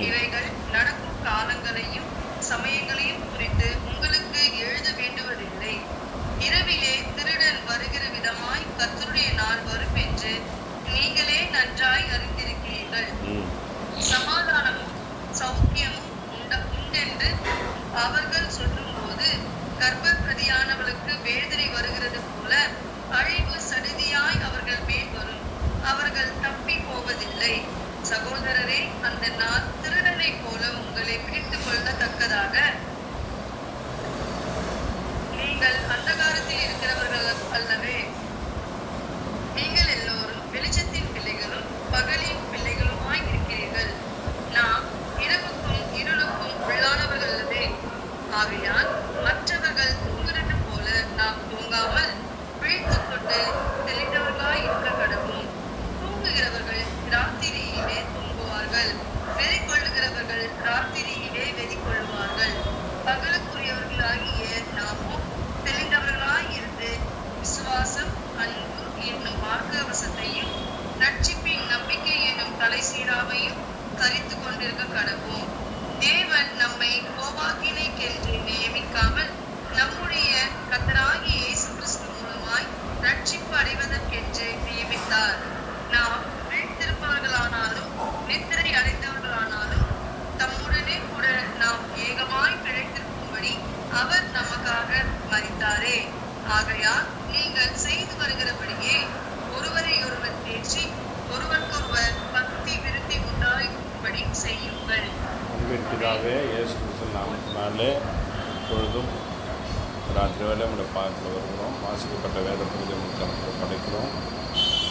இவைகள் நடக்கும் காலங்களையும் சமயங்களையும் ஆகையால் மற்றவர்கள் தூங்குறது போல நாம் தூங்காமல் விழித்துக் கொண்டு தெளிந்தவர்களாய் இருக்க கடவும் தூங்குகிறவர்கள் ராத்திரியிலே தூங்குவார்கள் வெறி கொள்ளுகிறவர்கள் ராத்திரியிலே வெறி கொள்வார்கள் பகலுக்குரியவர்களாகிய நாமும் தெளிந்தவர்களாய் இருந்து விசுவாசம் அன்பு என்னும் மார்க்கவசத்தையும் ரட்சிப்பின் நம்பிக்கை என்னும் தலைசீராவையும் தரித்து கொண்டிருக்க கடவோம் தேவன் நம்மை கோவாக்கினைக்கென்று நியமிக்காமல் நம்முடைய கத்தராகிய இயேசு கிறிஸ்து மூலமாய் ரட்சிப்பு அடைவதற்கென்று நியமித்தார் நாம் விழித்திருப்பவர்களானாலும் நித்திரை அடைந்தவர்களானாலும் தம்முடனே கூட நாம் ஏகமாய் பிழைத்திருக்கும்படி அவர் நமக்காக மரித்தாரே ஆகையால் நீங்கள் செய்து வருகிறபடியே ஒருவரை ஒருவர் தேற்றி ஒருவருக்கொருவர் பக்தி விருத்தி உண்டாகும்படி செய்யுங்கள் அன்பின் இயேசு கிறிஸ்து நாமத்தினாலே இப்பொழுதும் ராத்திரி வேலை நம்முடைய பாதத்தில் வருகிறோம். வாசிக்கப்பட்ட வேத பகுதியை முக்கிய படைக்கிறோம்.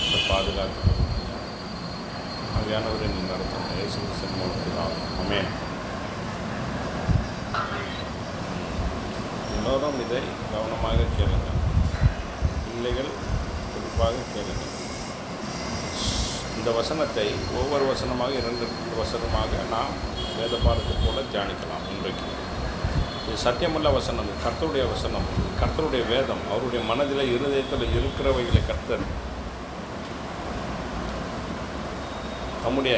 இந்த பாதுகாத்து அவையானவரை நீ நடத்தும். இயேசு கிறிஸ்து மூலத்தினால். அமே எல்லோரும் இதை கவனமாக கேளுங்கள். பிள்ளைகள் குறிப்பாக கேளுங்கள். இந்த வசனத்தை ஒவ்வொரு வசனமாக இரண்டு வசனமாக நாம் வேத பாடத்தை போல தியானிக்கலாம் இன்றைக்கு. இது சத்தியமுள்ள வசனம் கர்த்தருடைய வசனம் கர்த்தருடைய வேதம். அவருடைய மனதில் இருதயத்தில் இருக்கிறவைகளை கர்த்தர் தம்முடைய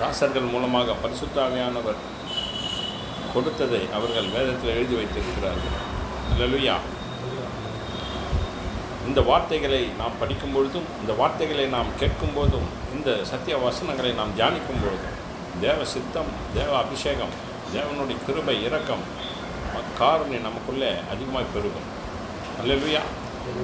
தாசர்கள் மூலமாக பரிசுத்தாவியானவர் கொடுத்ததை அவர்கள் வேதத்தில் எழுதி வைத்திருக்கிறார்கள். லலுயா இந்த வார்த்தைகளை நாம் படிக்கும் பொழுதும் இந்த வார்த்தைகளை நாம் கேட்கும் போதும் இந்த சத்திய வசனங்களை நாம் தியானிக்கும் பொழுதும் தேவ சித்தம் தேவ அபிஷேகம் தேவனுடைய கிருபை இரக்கம் காரணி நமக்குள்ளே அதிகமாக பெருகும். அல்லா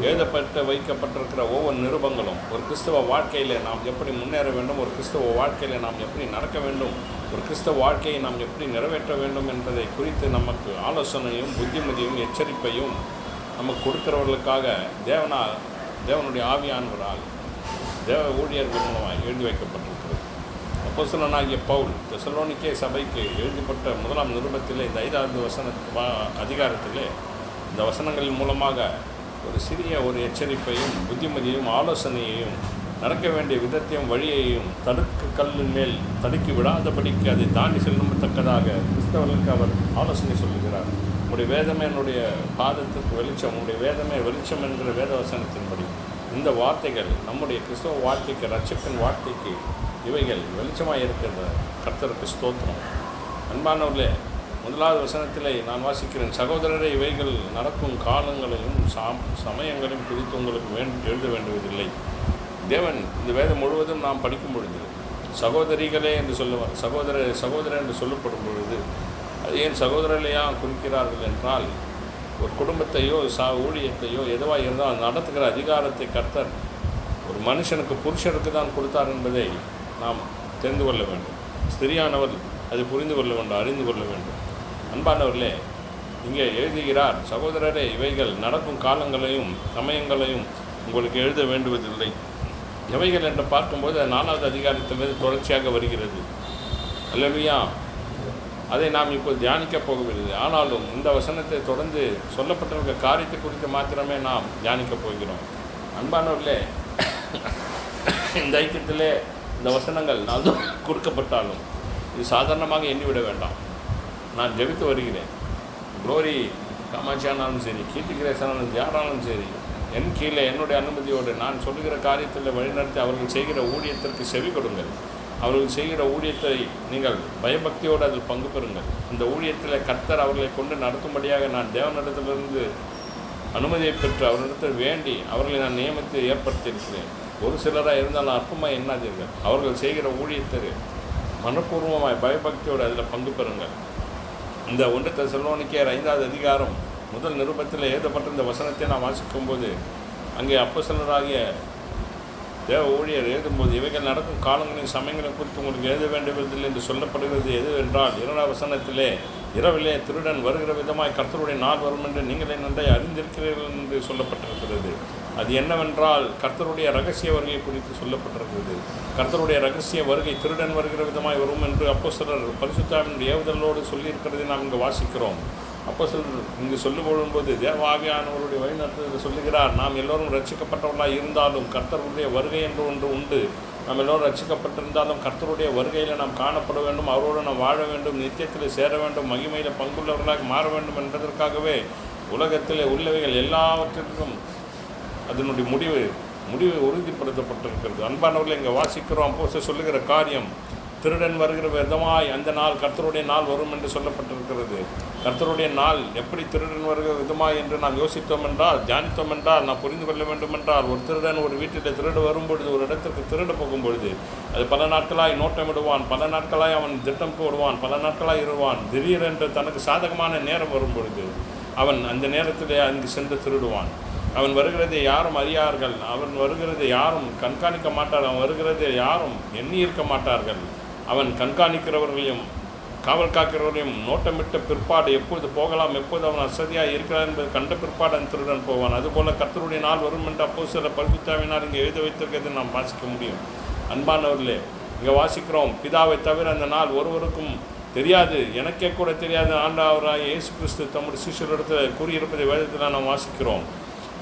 எழுதப்பட்டு வைக்கப்பட்டிருக்கிற ஒவ்வொரு நிருபங்களும் ஒரு கிறிஸ்தவ வாழ்க்கையில் நாம் எப்படி முன்னேற வேண்டும் ஒரு கிறிஸ்தவ வாழ்க்கையில் நாம் எப்படி நடக்க வேண்டும் ஒரு கிறிஸ்தவ வாழ்க்கையை நாம் எப்படி நிறைவேற்ற வேண்டும் என்பதை குறித்து நமக்கு ஆலோசனையும் புத்திமதியும் எச்சரிப்பையும் நமக்கு கொடுக்கிறவர்களுக்காக தேவனா தேவனுடைய ஆவியானவரால் தேவ ஊழியர்கள் மூலமாக எழுதி வைக்கப்பட்டிருக்கிறது. அப்போஸ்தலனாகிய பவுல் தெசலோனிக்கே சபைக்கு எழுதப்பட்ட முதலாம் நிருபத்திலே இந்த ஐந்தாவது வசன அதிகாரத்திலே இந்த வசனங்களின் மூலமாக ஒரு சிறிய ஒரு எச்சரிப்பையும் புத்திமதியையும் ஆலோசனையையும் நடக்க வேண்டிய விதத்தையும் வழியையும் தடுக்கு கல்லின் மேல் தடுக்கி விடாதபடிக்கு அதை தாண்டி செல்லும்பத்தக்கதாக கிறிஸ்தவர்களுக்கு அவர் ஆலோசனை சொல்லுகிறார். உங்களுடைய வேதமே என்னுடைய பாதத்துக்கு வெளிச்சம் உங்களுடைய வேதமே வெளிச்சம் என்கிற வேத வசனத்தின்படி இந்த வார்த்தைகள் நம்முடைய கிறிஸ்தவ வாழ்க்கைக்கு ரட்சிப்பின் வாழ்க்கைக்கு இவைகள் வெளிச்சமாக இருக்கின்ற கர்த்தருக்கு ஸ்தோத்திரம். அன்பானவர்களே முதலாவது வசனத்திலே நான் வாசிக்கிறேன் சகோதரரே இவைகள் நடக்கும் காலங்களையும் சாம் சமயங்களையும் குறித்து உங்களுக்கு வேண் எழுத வேண்டுவதில்லை. தேவன் இந்த வேதம் முழுவதும் நாம் படிக்கும் பொழுது சகோதரிகளே என்று சொல்லுவார் சகோதர சகோதரர் என்று சொல்லப்படும் பொழுது அது ஏன் சகோதரர்களையா குறிக்கிறார்கள் என்றால் ஒரு குடும்பத்தையோ சா ஊழியத்தையோ எதுவாக இருந்தால் நடத்துகிற அதிகாரத்தை கர்த்தர் ஒரு மனுஷனுக்கு புருஷனுக்கு தான் கொடுத்தார் என்பதை நாம் தெரிந்து கொள்ள வேண்டும். சரியானவர் அது புரிந்து கொள்ள வேண்டும் அறிந்து கொள்ள வேண்டும். அன்பானவர்களே இங்கே எழுதுகிறார் சகோதரரே இவைகள் நடக்கும் காலங்களையும் சமயங்களையும் உங்களுக்கு எழுத வேண்டுவதில்லை. எவைகள் என்று பார்க்கும்போது அது நாலாவது அதிகாரத்திலிருந்து தொடர்ச்சியாக வருகிறது. அல்லவையா அதை நாம் இப்போ தியானிக்கப் போகவில்லை. ஆனாலும் இந்த வசனத்தை தொடர்ந்து சொல்லப்பட்டிருக்க காரியத்தை குறித்து மாத்திரமே நாம் தியானிக்கப் போகிறோம். அன்பானவர்களே இந்த ஐக்கியத்திலே இந்த வசனங்கள் நான் கொடுக்கப்பட்டாலும் இது சாதாரணமாக எண்ணிவிட வேண்டாம். நான் ஜெபித்து வருகிறேன். குளோரி காமாட்சியானாலும் சரி கீர்த்தி கிரேசனாலும் யாராலும் சரி என் கீழே என்னுடைய அனுமதியோடு நான் சொல்லுகிற காரியத்தில் வழிநடத்தி அவர்கள் செய்கிற ஊழியத்திற்கு செவி கொடுங்கள். அவர்கள் செய்கிற ஊழியத்தை நீங்கள் பயபக்தியோடு அதில் பங்கு பெறுங்கள். இந்த ஊழியத்தில் கர்த்தர் அவர்களை கொண்டு நடத்தும்படியாக நான் தேவனிடத்திலிருந்து அனுமதியை பெற்று அவரிடத்தில் வேண்டி அவர்களை நான் நியமித்து ஏற்படுத்தியிருக்கிறேன். ஒரு சிலராக இருந்தாலும் அற்பமாக எண்ணாதீர்கள் அவர்கள் செய்கிற ஊழியத்தை மனப்பூர்வமாய் பயபக்தியோடு அதில் பங்கு பெறுங்கள். இந்த ஒன்று தெசலோனிக்கேயர் ஐந்தாவது அதிகாரம் முதல் நிருபத்தில் எழுதப்பட்ட இந்த வசனத்தை நான் வாசிக்கும்போது அங்கே அப்போஸ்தலராகிய தேவ ஊழியர் எழுதும்போது இவைகள் நடக்கும் காலங்களின் சமயங்களை குறித்து உங்களுக்கு எழுத வேண்டியதில்லை என்று சொல்லப்படுகிறது. எது என்றால் இரண்டாம் வசனத்திலே இரவிலே திருடன் வருகிற விதமாய் கர்த்தருடைய நாள் வரும் என்று நீங்களே நன்றாய் அறிந்திருக்கிறீர்கள் என்று சொல்லப்பட்டிருக்கிறது. அது என்னவென்றால் கர்த்தருடைய ரகசிய வருகை குறித்து சொல்லப்பட்டிருக்கிறது கர்த்தருடைய ரகசிய வருகை திருடன் வருகிற விதமாய் வரும் என்று அப்போ சிலர் பரிசுத்தாவின் ஏவுதலோடு சொல்லியிருக்கிறதை நாம் இங்கு வாசிக்கிறோம். அப்போ சிலர் இங்கு சொல்லும்போது தேவாவியானவருடைய வழிநடத்துதல் சொல்லுகிறார் நாம் எல்லோரும் ரட்சிக்கப்பட்டவர்களாக இருந்தாலும் கர்த்தருடைய வருகை என்று ஒன்று உண்டு. நாம் எல்லோரும் ரட்சிக்கப்பட்டிருந்தாலும் கர்த்தருடைய வருகையில் நாம் காணப்பட வேண்டும் அவரோடு நாம் வாழ வேண்டும் நித்தியத்தில் சேர வேண்டும் மகிமையில் பங்குள்ளவர்களாக மாற வேண்டும் என்பதற்காகவே உலகத்தில் உள்ளவைகள் எல்லாவற்றிற்கும் அதனுடைய முடிவு முடிவு உறுதிப்படுத்தப்பட்டிருக்கிறது. அன்பானவர்களை இங்கே வாசிக்கிறோம். அப்போ சொல்லுகிற காரியம் திருடன் வருகிற விதமாய் அந்த நாள் கர்த்தருடைய நாள் வரும் என்று சொல்லப்பட்டிருக்கிறது. கர்த்தருடைய நாள் எப்படி திருடன் வருகிற விதமாய் என்று நாம் யோசித்தோம் என்றால் தியானித்தோம் என்றால் நாம் புரிந்து கொள்ள வேண்டும் என்றால் ஒரு திருடன் ஒரு வீட்டில் திருடு வரும்பொழுது ஒரு இடத்திற்கு திருட போகும்பொழுது அது பல நாட்களாய் நோட்டமிடுவான் பல நாட்களாய் அவன் திட்டம் போடுவான் பல நாட்களாய் இருவான். திடீரென்று தனக்கு சாதகமான நேரம் வரும்பொழுது அவன் அந்த நேரத்திலே அங்கு சென்று திருடுவான். அவன் வருகிறதை யாரும் அறியார்கள். அவன் வருகிறதை யாரும் கண்காணிக்க மாட்டார்கள். அவன் வருகிறதை யாரும் எண்ணி இருக்க மாட்டார்கள். அவன் கண்காணிக்கிறவர்களையும் காவல் காக்கிறவரையும் நோட்டமிட்ட பிற்பாடு எப்போது போகலாம் எப்போது அவன் அசதியாக இருக்கிறான் என்பது கண்ட பிற்பாடு அந்த திருடன் போவான். அதுபோல் கர்த்தருடைய நாள் வரும் என்று அப்போ சில பரிசுத்தாவினால் இங்கே எழுத வைத்திருக்கிறதை நாம் வாசிக்க முடியும். அன்பானவர்களே இங்கே வாசிக்கிறோம் பிதாவை தவிர அந்த நாள் ஒருவருக்கும் தெரியாது. எனக்கே கூட தெரியாது ஆண்டவராக இயேசு கிறிஸ்து தம்முடைய சிஷியரிடத்தில் கூறியிருப்பதை வேதத்தில் நாம் வாசிக்கிறோம்.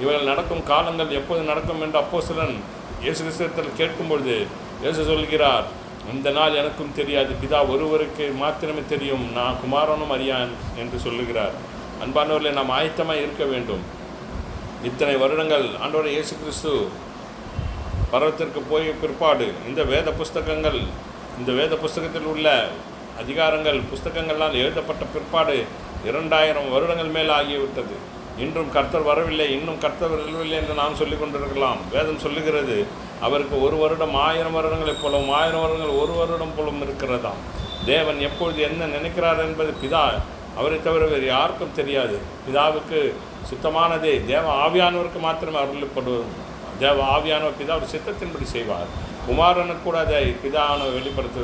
இவைகள் நடக்கும் காலங்கள் எப்போது நடக்கும் என்று அப்போ சிலன் இயேசு கிறிஸ்தத்தில் கேட்கும்பொழுது இயேசு சொல்கிறார் இந்த நாள் எனக்கும் தெரியாது. பிதா ஒருவருக்கு மாத்திரமே தெரியும். நான் குமாரனும் அறியான் என்று சொல்லுகிறார். அன்பானவர்களே நாம் ஆயத்தமாக இருக்க வேண்டும். இத்தனை வருடங்கள் ஆண்டோட இயேசு கிறிஸ்து பரவத்திற்கு போய் பிற்பாடு இந்த வேத புஸ்தகங்கள் இந்த வேத புஸ்தகத்தில் உள்ள அதிகாரங்கள் புஸ்தகங்களால் எழுதப்பட்ட பிற்பாடு இரண்டாயிரம் வருடங்கள் மேல் ஆகிவிட்டது. இன்றும் கர்த்தர் வரவில்லை இன்னும் கர்த்தர் வரவில்லை என்று நாம் சொல்லிக் கொண்டிருக்கலாம். வேதம் சொல்லுகிறது அவருக்கு ஒரு வருடம் ஆயிரம் வருடங்களைப் போலவும் ஆயிரம் வருடங்கள் ஒரு வருடம் போலும் இருக்கிறதாம். தேவன் எப்பொழுது என்ன நினைக்கிறார் என்பது பிதா அவரை தவிர வேறு யாருக்கும் தெரியாது. பிதாவுக்கு சுத்தமானதே தேவ ஆவியானவருக்கு மாத்திரமே அருளப்படுவது. தேவ ஆவியானவர் பிதாவுடைய சித்தத்தின்படி செய்வார். குமாரனுக்கு கூட அதை பிதாவானவர் வெளிப்படுத்த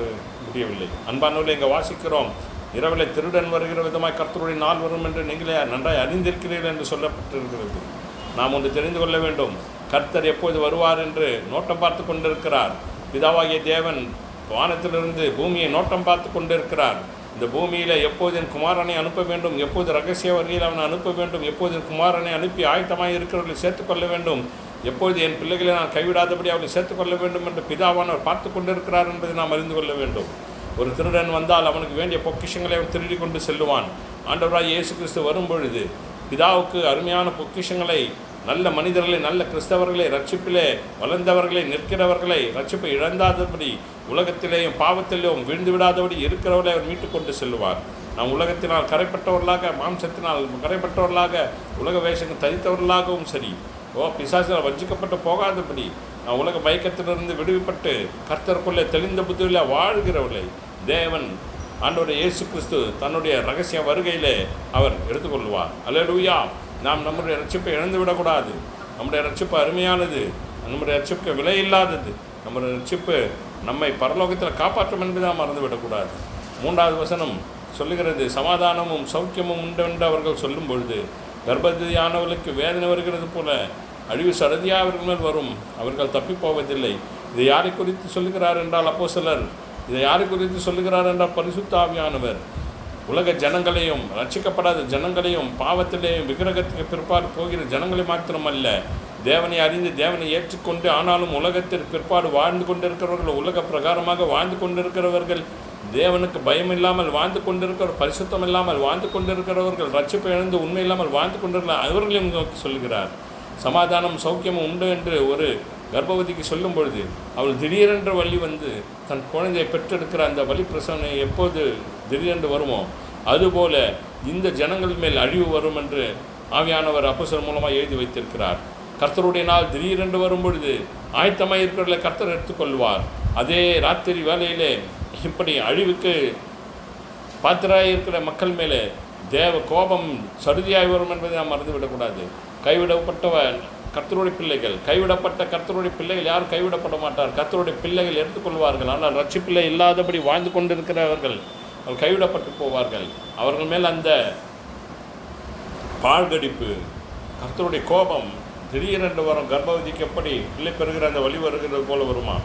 முடியவில்லை. அன்பானவர்களை இங்கே வாசிக்கிறோம். இரவில் திருடன் வருகிற விதமாய் கர்த்தருடைய நாள் வரும் என்று நீங்களே நன்றாய் அறிந்திருக்கிறீர்கள் என்று சொல்லப்பட்டிருக்கிறது. நாம் ஒன்று தெரிந்து கொள்ள வேண்டும். கர்த்தர் எப்போது வருவார் என்று நோட்டம் பார்த்து கொண்டிருக்கிறார். பிதாவாகிய தேவன் வானத்திலிருந்து பூமியை நோட்டம் பார்த்து கொண்டிருக்கிறார். இந்த பூமியில் எப்போது என் குமாரனை அனுப்ப வேண்டும்? எப்போது ரகசிய வரியில் அவனை அனுப்ப வேண்டும்? எப்போது என் குமாரனை அனுப்பி ஆயத்தமாக இருக்கிறவர்களை சேர்த்துக்கொள்ள வேண்டும்? எப்போது என் பிள்ளைகளை நான் கைவிடாதபடி அவர்களை சேர்த்துக்கொள்ள வேண்டும் என்று பிதாவானவர் பார்த்து கொண்டிருக்கிறார் என்பதை நாம் அறிந்து கொள்ள வேண்டும். ஒரு திருடன் வந்தால் அவனுக்கு வேண்டிய பொக்கிஷங்களை அவன் திருடி கொண்டு செல்லுவான். ஆண்டவராய் இயேசு கிறிஸ்து வரும்பொழுது பிதாவுக்கு அருமையான பொக்கிஷங்களை நல்ல மனிதர்களை நல்ல கிறிஸ்தவர்களை ரட்சிப்பிலே வளர்ந்தவர்களை நிற்கிறவர்களை ரட்சிப்பை இழந்தாதபடி உலகத்திலேயும் பாவத்திலேயும் விழுந்து விடாதபடி இருக்கிறவர்களை அவர் மீட்டு கொண்டு செல்வார் நாம் உலகத்தினால் கரைப்பட்டவர்களாக மாம்சத்தினால் கரைப்பட்டவர்களாக உலக வேஷங்கள் தரித்தவர்களாகவும் சரி. ஓ பிசாசினால் வஞ்சிக்கப்பட்டு போகாதபடி உலக மயக்கத்திலிருந்து விடுவிப்பட்டு கர்த்தருக்குள்ளே தெளிந்த புத்தியில் வாழ்கிறவர்களை தேவன் ஆண்டவர் இயேசு கிறிஸ்து தன்னுடைய ரகசிய வருகையிலே அவர் எடுத்துக்கொள்வார். அல்லேலூயா நாம் நம்முடைய ரட்சிப்பை இழந்து விடக்கூடாது நம்முடைய ரட்சிப்பு அருமையானது நம்முடைய ரட்சிப்புக்கு விலை இல்லாதது நம்முடைய ரட்சிப்பு நம்மை பரலோகத்தில் காப்பாற்றும் என்பதை நாம் மறந்து விடக்கூடாது மூன்றாவது வசனம் சொல்லுகிறது சமாதானமும் சௌக்கியமும் உண்டு என்று அவர்கள் சொல்லும் பொழுது கர்ப்பதியானவர்களுக்கு வேதனை வருகிறது போல அழிவு சரதியாக அவர்கள் மேல் வரும். அவர்கள் தப்பிப்போவதில்லை இதை யாரை குறித்து சொல்லுகிறார் என்றால் அப்போ சிலர் இதை யாரை குறித்து சொல்லுகிறார் என்றால் பரிசுத்த ஆவியானவர்? உலக ஜனங்களையும் ரட்சிக்கப்படாத ஜனங்களையும் பாவத்திலேயும் விக்கிரகத்துக்கு பிற்பாடு போகிற ஜனங்களை மாத்திரமல்ல. தேவனை அறிந்து தேவனை ஏற்றுக்கொண்டு ஆனாலும் உலகத்தில் பிற்பாடு வாழ்ந்து கொண்டிருக்கிறவர்கள் உலக பிரகாரமாக வாழ்ந்து கொண்டிருக்கிறவர்கள் தேவனுக்கு பயம் இல்லாமல் வாழ்ந்து கொண்டிருக்கிற பரிசுத்தம் இல்லாமல் வாழ்ந்து கொண்டிருக்கிறவர்கள் ரட்சிப்பை இழந்து உண்மை இல்லாமல் வாழ்ந்து கொண்டிருக்கிற அவர்களையும் நோக்கி சொல்கிறார் சமாதானம் சௌக்கியமும் உண்டு என்று ஒரு கர்ப்பவதிக்கு சொல்லும் பொழுது அவள் திடீரென்ற வழி வந்து தன் குழந்தையை பெற்றெடுக்கிற அந்த வழி பிரசனை எப்போது திடீரென்று வருமோ அதுபோல இந்த ஜனங்கள் மேல் அழிவு வரும் என்று ஆவியானவர் அப்போஸ்தலர் மூலமாக எழுதி வைத்திருக்கிறார். கர்த்தருடைய நாள் திடீரென்று வரும் பொழுது ஆயத்தமாக இருக்கிறவர்களை கர்த்தர் எடுத்துக்கொள்வார். அதே ராத்திரி வேலையிலே இப்படி அழிவுக்கு பாத்திராக இருக்கிற மக்கள் மேலே தேவ கோபம் சருதியாகி வரும் என்பதை நாம் மறந்துவிடக்கூடாது. கைவிடப்பட்டவன் கர்த்தருடைய பிள்ளைகள். கைவிடப்பட்ட கர்த்தருடைய பிள்ளைகள் யாரும் கைவிடப்பட மாட்டார் கர்த்தருடைய பிள்ளைகள் எடுத்துக்கொள்வார்கள். ஆனால் ரட்சிப்பிள்ளை இல்லாதபடி வாழ்ந்து கொண்டிருக்கிறவர்கள் அவர் கைவிடப்பட்டு போவார்கள். அவர்கள் மேல் அந்த பாழ்கடிப்பு கர்த்தருடைய கோபம் திடீரென்று வரும். கர்ப்பவதிக்கு எப்படி பிள்ளை பெறுகிற அந்த வழி வருகிறது போல வருமா?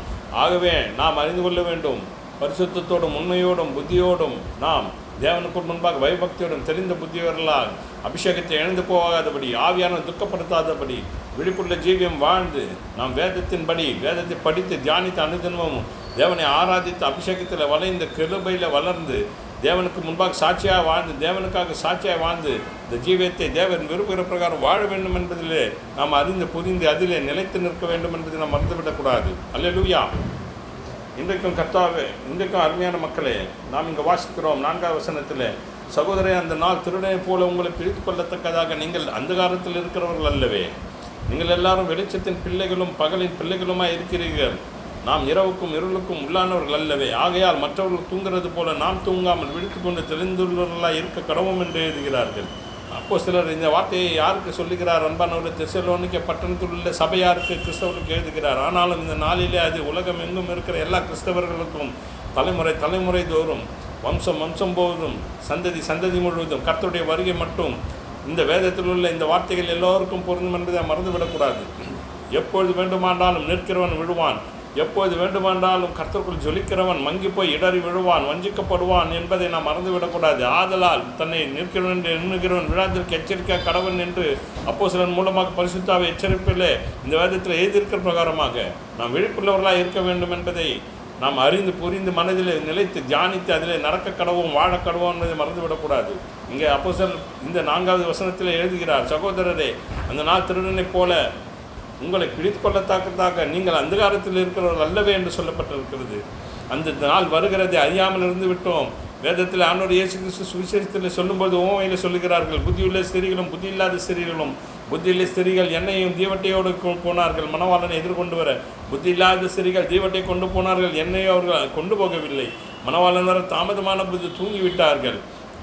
ஆகவே நாம் அறிந்து கொள்ள வேண்டும். பரிசுத்தத்தோடும் உண்மையோடும் புத்தியோடும் நாம் தேவனுக்கு முன்பாக வைபக்தியுடன் தெரிந்த புத்தியவர்களால் அபிஷேகத்தை இழந்து போகாதபடி ஆவியான துக்கப்படுத்தாதபடி விழிப்புள்ள ஜீவியம் வாழ்ந்து நாம் வேதத்தின்படி வேதத்தை படித்து தியானித்து அனுதினமும் தேவனை ஆராதித்து அபிஷேகத்தில் வளைந்த கிருபையில் வளர்ந்து தேவனுக்கு முன்பாக சாட்சியாக வாழ்ந்து தேவனுக்காக சாட்சியாக வாழ்ந்து இந்த ஜீவியத்தை தேவன் விரும்புகிற பிரகாரம் வாழ வேண்டும் என்பதிலே நாம் அறிந்து புரிந்து அதிலே நிலைத்து நிற்க வேண்டும் என்பதை நாம் மறந்துவிடக்கூடாது. அல்லேலூயா. இன்றைக்கும் கர்த்தாவே இன்றைக்கும் அருமையான மக்களே நாம் இங்கே வாசிக்கிறோம் நான்காவது வசனத்தில் சகோதரே அந்த நாள் திருடனை போல உங்களை பிரித்து கொள்ளத்தக்கதாக நீங்கள் அந்தகாரத்தில் இருக்கிறவர்கள் அல்லவே. நீங்கள் எல்லாரும் வெளிச்சத்தின் பிள்ளைகளும் பகலின் பிள்ளைகளுமாய் இருக்கிறீர்கள். நாம் இரவுக்கும் இருளுக்கும் உள்ளானவர்கள் அல்லவே. ஆகையால் மற்றவர்கள் தூங்குறது போல நாம் தூங்காமல் விழித்துக்கொண்டு தெளிந்துள்ளவர்களாக இருக்க கடவும் என்று எழுதுகிறார்கள். அப்போ சிலர் இந்த வார்த்தையை யாருக்கு சொல்லுகிறார்? அன்பானவர் தெசலோனிக்க பட்டணத்தில் உள்ள சபையாருக்கு கிறிஸ்தவர்களுக்கு எழுதுகிறார். ஆனாலும் இந்த நாளிலே அது உலகம் எங்கும் இருக்கிற எல்லா கிறிஸ்தவர்களுக்கும் தலைமுறை தலைமுறை தோறும் வம்சம் வம்சம் போவதும் சந்ததி சந்ததி முழுவதும் கர்த்தருடைய வருகை மட்டும் இந்த வேதத்தில் உள்ள இந்த வார்த்தைகள் எல்லோருக்கும் பொருந்தும் என்பதை மறந்துவிடக்கூடாது. எப்பொழுது வேண்டுமானாலும் நிற்கிறவன் விழுவான். எப்போது வேண்டுமென்றாலும் கர்த்தருக்குள் ஜொலிக்கிறவன் மங்கி போய் இடறி விழுவான் வஞ்சிக்கப்படுவான் என்பதை நாம் மறந்துவிடக்கூடாது. ஆதலால் தன்னை நிற்கிறவன் என்று எண்ணுகிறவன் விழாத்திற்கு எச்சரிக்கை கடவன் என்று அப்போ சிலன் மூலமாக பரிசுத்தாவை எச்சரிப்பிலே இந்த வேதத்தில் எழுதியிருக்கிற பிரகாரமாக நாம் விழிப்புள்ளவர்களாக இருக்க வேண்டும் என்பதை நாம் அறிந்து புரிந்து மனதில் நிலைத்து தியானித்து அதிலே நடக்க கடவும் வாழ கடவும் என்பதை மறந்துவிடக்கூடாது. இங்கே அப்போ இந்த நான்காவது வசனத்தில் எழுதுகிறார் சகோதரரே அந்த நாள் திருடனைப் போல உங்களை பிடித்து கொள்ளத்தாக்கத்தாக நீங்கள் அந்தகாரத்தில் இருக்கிறவர்கள் அல்லவே என்று சொல்லப்பட்டிருக்கிறது. அந்த நாள் வருகிறதை அறியாமல் இருந்து விட்டோம். வேதத்தில் ஆண்டோர் இயேசு கிறிஸ்து சுவிசேஷத்தில் சொல்லும்போது ஓமையில் சொல்லுகிறார்கள் புத்தியுள்ள ஸ்திரீகளும் புத்தி இல்லாத ஸ்திரீகளும் புத்தியுள்ள ஸ்திரீகள் என்னையும் தீவட்டையோடு போனார்கள் மணவாளனை எதிர்கொண்டு வர. புத்தி இல்லாத ஸ்திரீகள் தீவட்டை கொண்டு போனார்கள் எண்ணெயை அவர்கள் கொண்டு போகவில்லை. மணவாளன் வர தாமதமான புத்தி தூங்கிவிட்டார்கள்.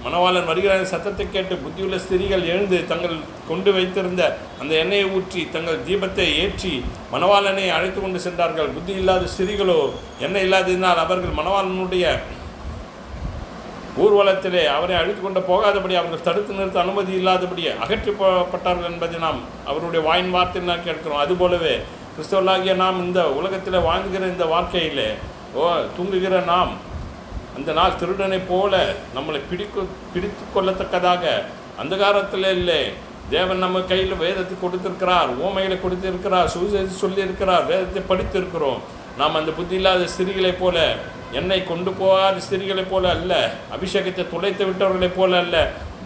மணவாளன் வருகிற சத்தத்தை கேட்டு புத்தியுள்ள ஸ்திரீகள் எழுந்து தங்கள் கொண்டு வைத்திருந்த அந்த எண்ணெயை ஊற்றி தங்கள் தீபத்தை ஏற்றி மணவாளனை அழைத்து கொண்டு சென்றார்கள். புத்தி இல்லாத ஸ்திரீகளோ எண்ணெய் இல்லாததினால் அவர்கள் மணவாளனுடைய ஊர்வலத்திலே அவரை அழித்து கொண்டு போகாதபடி அவர்கள் தடுத்து நிறுத்த அனுமதி இல்லாதபடி அகற்றப்பட்டார்கள் என்பதை நாம் அவருடைய வாயின் வார்த்தை நாம் கேட்கிறோம். அதுபோலவே கிறிஸ்தவர்களாகிய நாம் இந்த உலகத்தில் வாழ்ந்துகிற இந்த வாழ்க்கையிலே ஓ தூங்குகிற நாம் அந்த நாள் திருடனைப் போல நம்மளை பிடிக்கு பிடித்து கொள்ளத்தக்கதாக அந்தகாரத்தில் இல்லை. தேவன் நம்ம கையில் வேதத்தை கொடுத்திருக்கிறார் ஓமைகளை கொடுத்திருக்கிறார் சுவிசேஷம் சொல்லியிருக்கிறார் வேதத்தை படித்திருக்கிறோம். நாம் அந்த புத்தி இல்லாத ஸ்திரீகளைப் போல என்னை கொண்டு போகாத ஸ்திரீகளைப் போல அல்ல அபிஷேகத்தை துளைத்து விட்டவர்களைப் போல அல்ல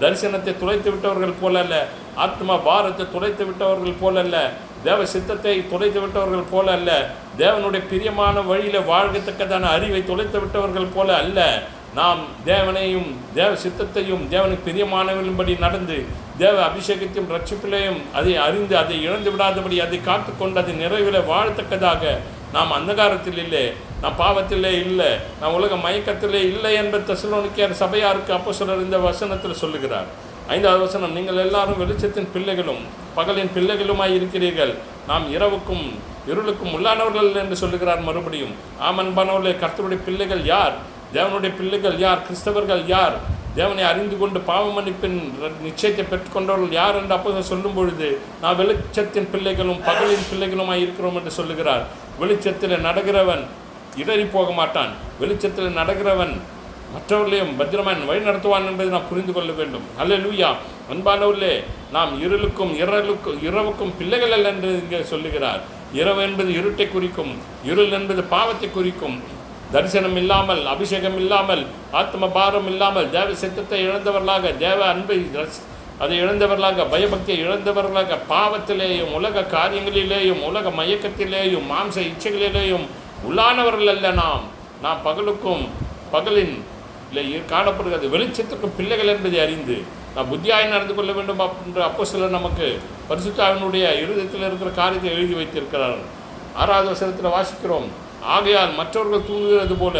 தரிசனத்தை துளைத்து விட்டவர்கள் போல அல்ல ஆத்மா பாரத்தை துளைத்து விட்டவர்கள் போல அல்ல தேவ சித்தத்தை தொலைத்து விட்டவர்கள் போல அல்ல. தேவனுடைய பிரியமான வழியில வாழ்கத்தக்கதான அறிவை தொலைத்து விட்டவர்கள் போல அல்ல. நாம் தேவனையும் தேவ சித்தத்தையும் தேவனுக்கு பிரியமானவர்களின்படி நடந்து தேவ அபிஷேகத்தையும் ரட்சிப்பிலையும் அதை அறிந்து அதை இழந்து விடாதபடி அதை காத்துக்கொண்டு அதை நிறைவில் வாழத்தக்கதாக நாம் அந்தகாரத்தில் இல்லை. நாம் பாவத்திலே இல்லை. நாம் உலக மயக்கத்திலே இல்லை என்ற தெசலோனிக்கேயர் சபையாருக்கு அப்போ இந்த வசனத்தில் சொல்லுகிறார். ஐந்தாவது வசனம் நீங்கள் எல்லாரும் வெளிச்சத்தின் பிள்ளைகளும் பகலின் பிள்ளைகளுமாய் இருக்கிறீர்கள். நாம் இரவுக்கும் இருளுக்கும் உள்ளானவர்கள் என்று சொல்லுகிறார் மறுபடியும். ஆமன்பானவர்களே கர்த்தருடைய பிள்ளைகள் யார்? தேவனுடைய பிள்ளைகள் யார்? கிறிஸ்தவர்கள் யார்? தேவனை அறிந்து கொண்டு பாவ மன்னிப்பின் நிச்சயத்தை பெற்றுக்கொண்டவர்கள் யார்? என்று அப்போ சொல்லும் பொழுது நான் வெளிச்சத்தின் பிள்ளைகளும் பகலின் பிள்ளைகளுமாய் இருக்கிறோம் என்று சொல்லுகிறார். வெளிச்சத்தில் நடக்கிறவன் இடறி போக மாட்டான் வெளிச்சத்தில் நடக்கிறவன் மற்றவர்களையும் பத்திரமான் வழி நடத்துவான் என்பதை நாம் புரிந்து கொள்ள வேண்டும். அல்ல லூயா அன்பானவர்களே நாம் இருளுக்கும் இரலுக்கும் இரவுக்கும் பிள்ளைகள் அல்ல என்று இங்கே சொல்லுகிறார். இரவு என்பது இருட்டை குறிக்கும் இருள் என்பது பாவத்தை குறிக்கும். தரிசனம் இல்லாமல் அபிஷேகம் இல்லாமல் ஆத்ம பாரம் இல்லாமல் தேவ சித்தத்தை இழந்தவர்களாக தேவ அன்பை அதை இழந்தவர்களாக பயபக்தியை இழந்தவர்களாக பாவத்திலேயும் உலக காரியங்களிலேயும் உலக மயக்கத்திலேயும் மாம்ச இச்சைகளிலேயும் உள்ளானவர்கள் அல்ல நாம். நாம் பகலுக்கும் பகலின் இல்லை காணப்படுகிறது. வெளிச்சத்துக்கும் பிள்ளைகள் என்பதை அறிந்து நான் புத்தியாய் நடந்து கொள்ள வேண்டும் என்று அப்போ சிலர் நமக்கு பரிசுத்தாவினுடைய இருதயத்தில் இருக்கிற காரியத்தை எழுதி வைத்திருக்கிறார். ஆறாவது வசனத்தில் வாசிக்கிறோம். ஆகையால் மற்றவர்கள் தூங்குகிறது போல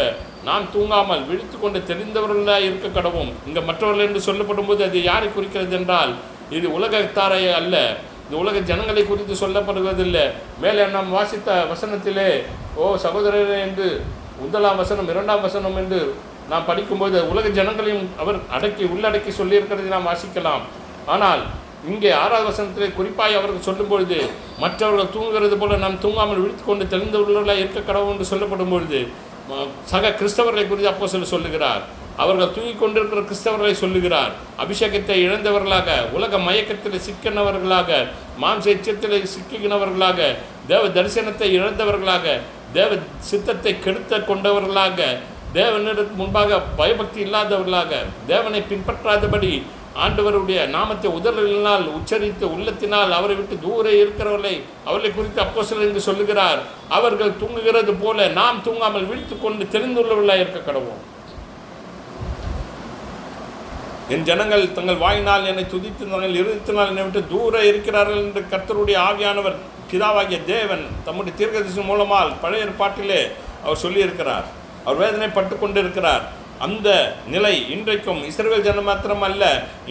நாம் தூங்காமல் விழித்து கொண்டு தெரிந்தவர்களாக இருக்க கடவும் இங்கே மற்றவர்கள் என்று சொல்லப்படும் போது அது யாரை குறிக்கிறது என்றால் இது உலகத்தாரை அல்ல. இது உலக ஜனங்களை குறித்து சொல்லப்படுவதில்லை. மேலே நாம் வாசித்த வசனத்திலே ஓ சகோதரர் என்று முதலாம் வசனம் இரண்டாம் வசனம் என்று நாம் படிக்கும்போது உலக ஜனங்களையும் அவர் அடக்கி உள்ளடக்கி சொல்லியிருக்கிறதை நாம் வாசிக்கலாம். ஆனால் இங்கே ஆறாவது வசனத்திலே குறிப்பாக அவர்கள் சொல்லும் பொழுது மற்றவர்கள் தூங்குகிறது போல நாம் தூங்காமல் விழித்துக்கொண்டு தெளிந்தவர்களாக இருக்க கடவுள் என்று சொல்லப்படும் பொழுது சக கிறிஸ்தவர்களை குறித்து அப்போ சொல்ல சொல்லுகிறார். அவர்கள் தூங்கிக் கொண்டிருக்கிற கிறிஸ்தவர்களை சொல்லுகிறார். அபிஷேகத்தை இழந்தவர்களாக உலக மயக்கத்தில் சிக்கினவர்களாக மாம்ச எச்சத்தில் சிக்கினவர்களாக தேவ தரிசனத்தை இழந்தவர்களாக தேவ சித்தத்தை கெடுத்த கொண்டவர்களாக தேவனிடத்து முன்பாக பயபக்தி இல்லாதவர்களாக தேவனை பின்பற்றாதபடி ஆண்டவருடைய நாமத்தை உதறலினால் உச்சரித்து உள்ளத்தினால் அவரை விட்டு தூர இருக்கிறவர்களை அவர்களை குறித்து அப்போஸ்தலர் என்று சொல்லுகிறார். அவர்கள் தூங்குகிறது போல நாம் தூங்காமல் விழித்து கொண்டு தெரிந்துள்ளவர்களாக இருக்க கடவோம் என் ஜனங்கள் தங்கள் வாயினால் என்னை துதித்து தங்கள் இருதயத்தினால் என்னை விட்டு தூர இருக்கிறார்கள் என்று கர்த்தருடைய ஆவியானவர் பிதாவாகிய தேவன் தம்முடைய தீர்க்கதரிசி மூலமால் பழைய ஏற்பாட்டிலே அவர் சொல்லியிருக்கிறார். அவர் வேதனைப்பட்டு கொண்டிருக்கிறார் அந்த நிலை இன்றைக்கும் இஸ்ரவேல் ஜனம் மாத்திரம் அல்ல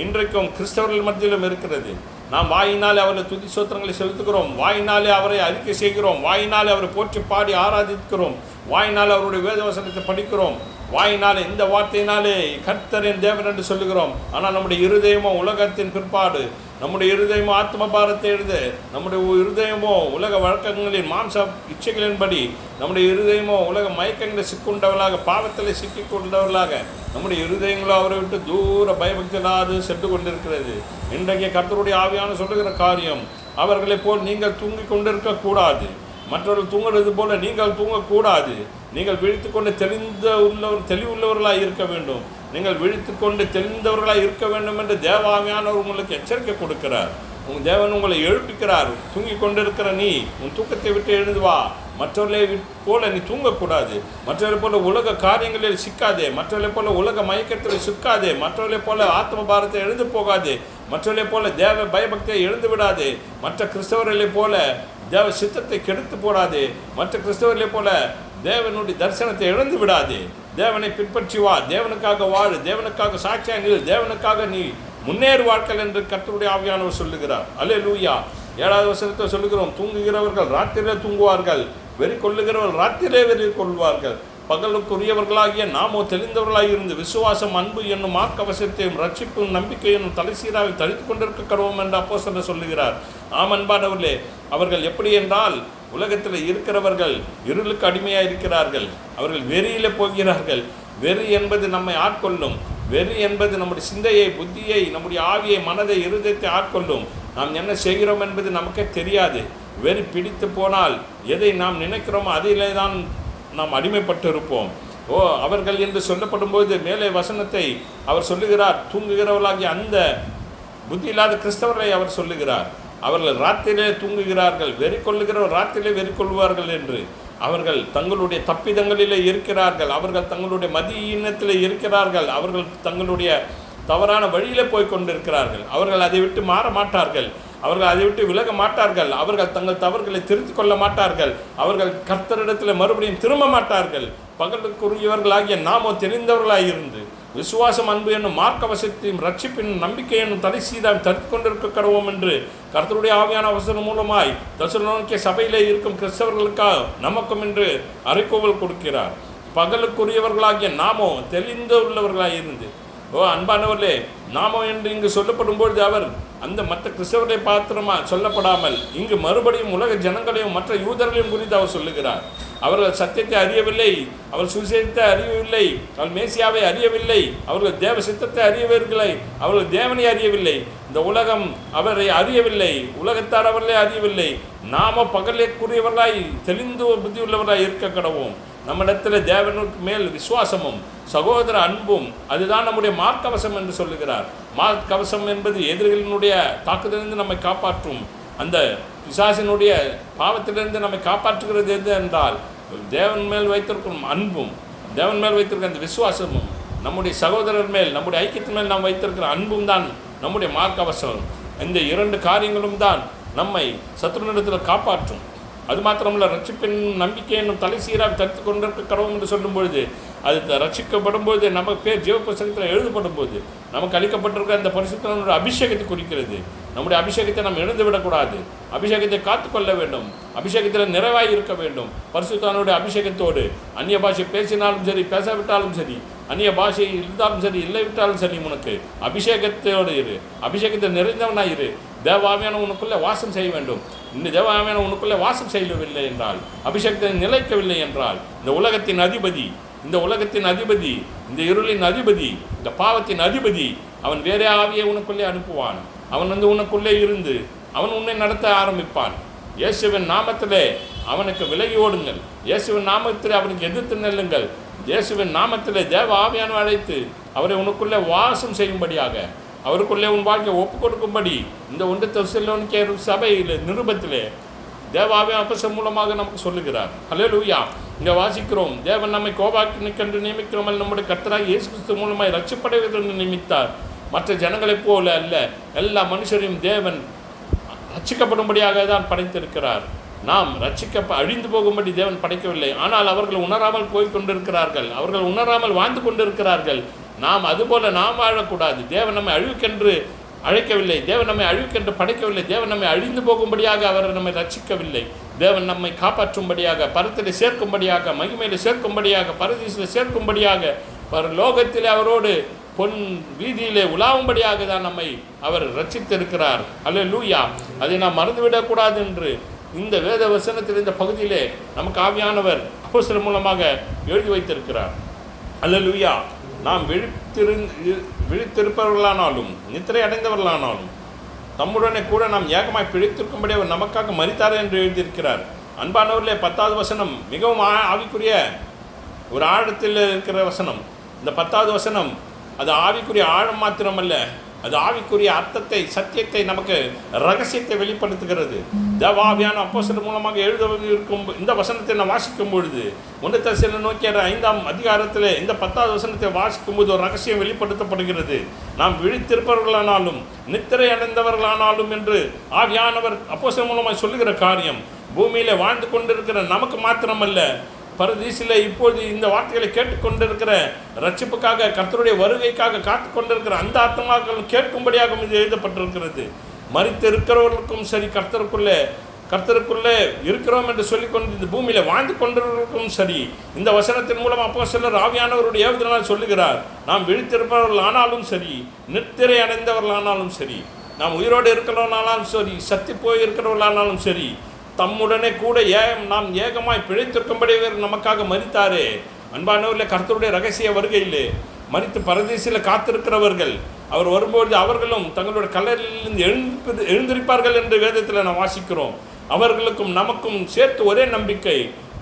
இன்றைக்கும் கிறிஸ்தவர்கள் மத்தியிலும் இருக்கிறது. நாம் வாயினாலே அவரை துதி சோத்திரங்களை செலுத்துகிறோம். வாயினாலே அவரை அறிக்கை செய்கிறோம். வாயினாலே அவரை போற்றி பாடி ஆராதிக்கிறோம். வாயினால் அவருடைய வேதவசனத்தை படிக்கிறோம். வாயினாலே இந்த வார்த்தையினாலே கர்த்தரின் தேவன் என்று சொல்லுகிறோம். ஆனால் நம்முடைய இருதயமோ உலகத்தின் பிற்பாடு நம்முடைய இருதயமோ ஆத்ம பாரத்தை எழுது நம்முடைய இருதயமோ உலக வழக்கங்களின் மாம்ச இச்சைகளின்படி நம்முடைய இருதயமோ உலக மயக்கங்களில் சிக்குண்டவர்களாக பாவத்தில் சிக்கிக்கொண்டவர்களாக நம்முடைய இருதயங்களோ அவரை விட்டு தூர பயபக்தியில்லாது சென்று கொண்டிருக்கிறது. இன்றைக்கு கர்த்தருடைய ஆவியான சொல்லுகிற காரியம் அவர்களைப் போல் நீங்கள் தூங்கிக் கொண்டிருக்கக்கூடாது. மற்றவர்கள் தூங்குறது போல நீங்கள் தூங்கக்கூடாது. நீங்கள் விழித்துக்கொண்டு தெளிந்த உள்ளவர் தெளிவுள்ளவர்களாக இருக்க வேண்டும். நீங்கள் விழித்துக்கொண்டு தெளிந்தவர்களாக இருக்க வேண்டும் என்று தேவாமையானவர் உங்களுக்கு எச்சரிக்கை கொடுக்கிறார். உன் தேவன் உங்களை எழுப்பிக்கிறார். தூங்கிக் கொண்டிருக்கிற நீ உன் தூக்கத்தை விட்டு எழுந்து வா. மற்றவர்களை விட்- போல நீ தூங்கக்கூடாது. மற்றவர்களை போல உலக காரியங்களில் சிக்காதே. மற்றவர்களை போல உலக மயக்கத்தில் சிக்காதே. மற்றவர்களை போல ஆத்ம பாரத்தை எழுந்து போகாதே. மற்றவர்களை போல தேவ பயபக்தியை எழுந்து விடாதே. மற்ற கிறிஸ்தவர்களைப் போல தேவ சித்தத்தை கெடுத்து போடாதே. மற்ற கிறிஸ்தவர்களைப் போல தேவனுடைய தரிசனத்தை இழந்து விடாதே. தேவனை பின்பற்றி வா. தேவனுக்காக வாழு. தேவனுக்காக சாட்சியாக நில். தேவனுக்காக நீ முன்னேறுவார்கள் என்று கர்த்தருடைய ஆவியானவர் சொல்லுகிறார். அல்லே லூயா ஏழாவது வசனத்தை சொல்லுகிறோம் தூங்குகிறவர்கள் ராத்திரிலே தூங்குவார்கள். வெறி கொள்ளுகிறவர்கள் ராத்திரே வெறி கொள்வார்கள் பகலுக்குரியவர்களாகிய நாமோ தெளிந்தவர்களாக இருந்து விசுவாசம் அன்பு என்னும் மார்க்கவசத்தையும் ரட்சிப்பும் நம்பிக்கை என்னும் தலைசீராவை தழித்து கொண்டிருக்க கடவோம் என்று அப்போ சொல்லுகிறார். ஆம் அன்பானவர்களே அவர்கள் எப்படி என்றால் உலகத்தில் இருக்கிறவர்கள் இருளுக்கு அடிமையாக இருக்கிறார்கள். அவர்கள் வெறியில் போகிறார்கள். வெறி என்பது நம்மை ஆட்கொள்ளும். வெறி என்பது நம்முடைய சிந்தையை புத்தியை நம்முடைய ஆவியை மனதை இருதயத்தை ஆட்கொள்ளும். நாம் என்ன செய்கிறோம் என்பது நமக்கே தெரியாது. வெறி பிடித்து போனால் எதை நாம் நினைக்கிறோமோ அதிலே தான் நாம் அடிமைப்பட்டு இருப்போம் ஓ அவர்கள் என்று சொல்லப்படும்போது மேலே வசனத்தை அவர் சொல்லுகிறார். தூங்குகிறவர்களாகிய அந்த புத்தி இல்லாத கிறிஸ்தவர்களை அவர் சொல்லுகிறார். அவர்கள் ராத்திரிலே தூங்குகிறார்கள் வெறி கொள்ளுகிறவர் ராத்திரிலே வெறி கொள்வார்கள் என்று. அவர்கள் தங்களுடைய தப்பிதங்களிலே இருக்கிறார்கள் அவர்கள் தங்களுடைய மதியினத்தில் இருக்கிறார்கள் அவர்கள் தங்களுடைய தவறான வழியிலே போய் கொண்டிருக்கிறார்கள். அவர்கள் அதை விட்டு மாற மாட்டார்கள் அவர்கள் அதை விட்டு விலக மாட்டார்கள் அவர்கள் தங்கள் தவறுகளை திருத்திக் கொள்ள மாட்டார்கள் அவர்கள் கர்த்தரிடத்தில் மறுபடியும் திரும்ப மாட்டார்கள். பகலுக்குரியவர்களாகிய நாமோ தெரிந்தவர்களாக இருந்து விசுவாசம் அன்பு என்னும் மார்க்க வசத்தையும் ரட்சிப்பின் நம்பிக்கை என்னும் செய்தால் தடுத்து கொண்டிருக்க கடவோம் என்று கர்த்தருடைய ஆவியான அவசரம் மூலமாய் தசுலோனிக்க சபையிலே இருக்கும் கிறிஸ்தவர்களுக்காக நமக்கும் என்று அறைகோவல் கொடுக்கிறார். பகலுக்குரியவர்களாகிய நாமோ தெளிந்து உள்ளவர்களாக இருந்து. ஓ அன்பானவர்களே நாம என்று இங்கு சொல்லப்படும் பொழுது அவர் அந்த மற்ற கிறிஸ்தவரை பாத்திரமா சொல்லப்படாமல் இங்கு மறுபடியும் உலக ஜனங்களையும் மற்ற யூதர்களையும் குறித்து அவர் சொல்லுகிறார். அவர்கள் சத்தியத்தை அறியவில்லை அவர் சுசேதத்தை அறியவில்லை அவர் மேசியாவை அறியவில்லை அவர்கள் தேவ சித்தத்தை அறியவில்லை அவர்கள் தேவனை அறியவில்லை. இந்த உலகம் அவரை அறியவில்லை உலகத்தார் அவர்களை அறியவில்லை. நாம பகலுக்குரியவர்களாய் தெளிந்து புத்தி உள்ளவர்களாய் இருக்க கடவோம் நம்மிடத்தில் தேவனுக்கு மேல் விசுவாசமும் சகோதர அன்பும் அதுதான் நம்முடைய மார்க்கவசம் என்று சொல்லுகிறார். மார்க்கவசம் என்பது எதிரிகளினுடைய தாக்குதலிருந்து நம்மை காப்பாற்றும் அந்த பிசாசினுடைய பாவத்திலிருந்து நம்மை காப்பாற்றுகிறது எது என்றால் தேவன் மேல் வைத்திருக்கும் அன்பும் தேவன் மேல் வைத்திருக்கிற அந்த விசுவாசமும் நம்முடைய சகோதரர் மேல் நம்முடைய ஐக்கியத்தின் மேல் நாம் வைத்திருக்கிற அன்பும் தான் நம்முடைய மார்க்கவசம். இந்த இரண்டு காரியங்களும் தான் நம்மை சத்துருனிடத்தில் காப்பாற்றும். அது மாத்திரமல்ல ரட்சிப்பின் நம்பிக்கை என்னும் தலை சீராக தடுத்து கொண்டிருக்க கடவுள் என்று சொல்லும் பொழுது அது த- ரட்சிக்கப்படும் போது நம்ம பேர் ஜீவபுஸ்தகத்தில் எழுதப்படும் போது நமக்கு அளிக்கப்பட்டிருக்க அந்த பரிசுத்தனோட அபிஷேகத்தை குறிக்கிறது. நம்முடைய அபிஷேகத்தை நாம் இழந்து விடக்கூடாது அபிஷேகத்தை காத்துக்கொள்ள வேண்டும். அபிஷேகத்தில் நிறைவாய் இருக்க வேண்டும். பரிசுத்தானுடைய அபிஷேகத்தோடு அந்நிய பாஷை பேசினாலும் சரி பேசாவிட்டாலும் சரி அந்நிய பாஷை இருந்தாலும் சரி இல்லை விட்டாலும் சரி உனக்கு அபிஷேகத்தோடு இரு. அபிஷேகத்தை நிறைந்தவனாய் இரு. தேவாவியான உனக்குள்ளே வாசம் செய்ய வேண்டும். இந்த தேவாவியான உனக்குள்ளே வாசம் செய்யவில்லை என்றால் அபிஷேகத்தை நிலைக்கவில்லை என்றால் இந்த உலகத்தின் அதிபதி இந்த உலகத்தின் அதிபதி இந்த இருளின் அதிபதி இந்த பாவத்தின் அதிபதி அவன் வேறே ஆவியை உனக்குள்ளே அனுப்புவான். அவன் வந்து உனக்குள்ளே இருந்து அவன் உன்னை நடத்த ஆரம்பிப்பான். இயேசுவின் நாமத்திலே அவனுக்கு விலகி ஓடுங்கள். இயேசுவின் நாமத்திலே அவனுக்கு எதிர்த்து நெல்லுங்கள். இயேசுவின் நாமத்திலே தேவ ஆவியான அழைத்து அவரை உனக்குள்ளே வாசம் செய்யும்படியாக அவருக்குள்ளே உன் வாழ்க்கை ஒப்பு கொடுக்கும்படி இந்த ஒன்று தெசலோனிக்கே சபையில் நிருபத்திலே தேவாவே அப்பசம் மூலமாக நமக்கு சொல்லுகிறார். ஹலோ லூயா இங்கே வாசிக்கிறோம். தேவன் நம்மை கோபாக்கினுக்கென்று நியமிக்கிறோமல் நம்முடைய கர்த்தராக இயேசு கிறிஸ்து மூலமாய் ரட்சிப்படைவதென்று நியமித்தார். மற்ற ஜனங்களைப் போல அல்ல எல்லா மனுஷரையும் தேவன் ரட்சிக்கப்படும்படியாக தான் படைத்திருக்கிறார். நாம் ரட்சிக்க அழிந்து போகும்படி தேவன் படைக்கவில்லை. ஆனால் அவர்கள் உணராமல் போய் கொண்டிருக்கிறார்கள். அவர்கள் உணராமல் வாழ்ந்து கொண்டிருக்கிறார்கள். நாம் அதுபோல நாம் வாழக்கூடாது. தேவன் நம்மை அழிவுக்கென்று அழைக்கவில்லை. தேவன் நம்மை அழிவுக்கென்று படைக்கவில்லை. தேவன் நம்மை அழிந்து போகும்படியாக அவர் நம்மை ரட்சிக்கவில்லை. தேவன் நம்மை காப்பாற்றும்படியாக பரத்தில் சேர்க்கும்படியாக மகிமையில் சேர்க்கும்படியாக பரதீசில் சேர்க்கும்படியாக பரலோகத்திலே அவரோடு பொன் வீதியிலே உலாவும்படியாக தான் நம்மை அவர் ரட்சித்திருக்கிறார். அல்ல லூயா அதை நாம் மறந்துவிடக்கூடாது என்று இந்த வேத வசனத்தில் இந்த பகுதியிலே நமக்கு ஆவியானவர் அப்போ மூலமாக எழுதி வைத்திருக்கிறார். அல்ல லூயா நாம் விழித்திரு விழித்திருப்பவர்களானாலும் நித்திரை அடைந்தவர்களானாலும் தம்முடனே கூட நாம் ஏகமாய் பிழைத்திருக்கும்படி அவர் நமக்காக மறித்தார் என்று எழுதியிருக்கிறார். அன்பானவர்களே பத்தாவது வசனம் மிகவும் ஆ- ஆவிக்குரிய ஒரு ஆழத்தில் இருக்கிற வசனம். இந்த பத்தாவது வசனம் அது ஆவிக்குரிய ஆழம் மாத்திரமல்ல அது ஆவிக்குரிய அர்த்தத்தை சத்தியத்தை நமக்கு ரகசியத்தை வெளிப்படுத்துகிறது. தேவாவியான அப்போஸ்தலர் மூலமாக எழுத இருக்கும் இந்த வசனத்தை நான் வாசிக்கும் பொழுது ஒன்று தசில நோக்கிய ஐந்தாம் அதிகாரத்தில் இந்த பத்தாவது வசனத்தை வாசிக்கும் போது ஒரு ரகசியம் வெளிப்படுத்தப்படுகிறது. நாம் விழித்திருப்பவர்களானாலும் நித்திரை அடைந்தவர்களானாலும் என்று ஆவியானவர் அப்போசன் மூலமாக சொல்லுகிற காரியம் பூமியில் வாழ்ந்து கொண்டிருக்கிற நமக்கு மாத்திரமல்ல பரதீசில் இப்போது இந்த வார்த்தைகளை கேட்டுக்கொண்டிருக்கிற ரட்சிப்புக்காக கர்த்தருடைய வருகைக்காக காத்து கொண்டிருக்கிற அந்த ஆத்மாக்கள் கேட்கும்படியாக இது எழுதப்பட்டிருக்கிறது. மறித்து இருக்கிறவர்களுக்கும் சரி கர்த்தருக்குள்ளே கர்த்தருக்குள்ளே இருக்கிறோம் என்று சொல்லிக்கொண்டு இந்த பூமியில் வாழ்ந்து கொண்டிருக்கும் சரி இந்த வசனத்தின் மூலம் அப்போ சிலர் ஆவியானவருடைய ஏவுதனால் சொல்லுகிறார் நாம் விழித்திருப்பவர்கள் ஆனாலும் சரி நித்திரை அடைந்தவர்கள் ஆனாலும் சரி நாம் உயிரோடு இருக்கிறவர்களானாலும் சரி சத்தி போய் இருக்கிறவர்களானாலும் சரி தம்முடனே கூட ஏ நாம் ஏகமாய் பிழைத்திருக்கும்படி இவர் நமக்காக மறித்தாரே அன்பானவர்களே கர்த்தருடைய ரகசிய வருகையிலே மறித்து பரதேசியில் காத்திருக்கிறவர்கள் அவர் வரும்போது அவர்களும் தங்களுடைய கல்லறையிலிருந்து எழுந்து எழுந்திருப்பார்கள் என்று வேதத்தில் நாம் வாசிக்கிறோம். அவர்களுக்கும் நமக்கும் சேர்த்து ஒரே நம்பிக்கை.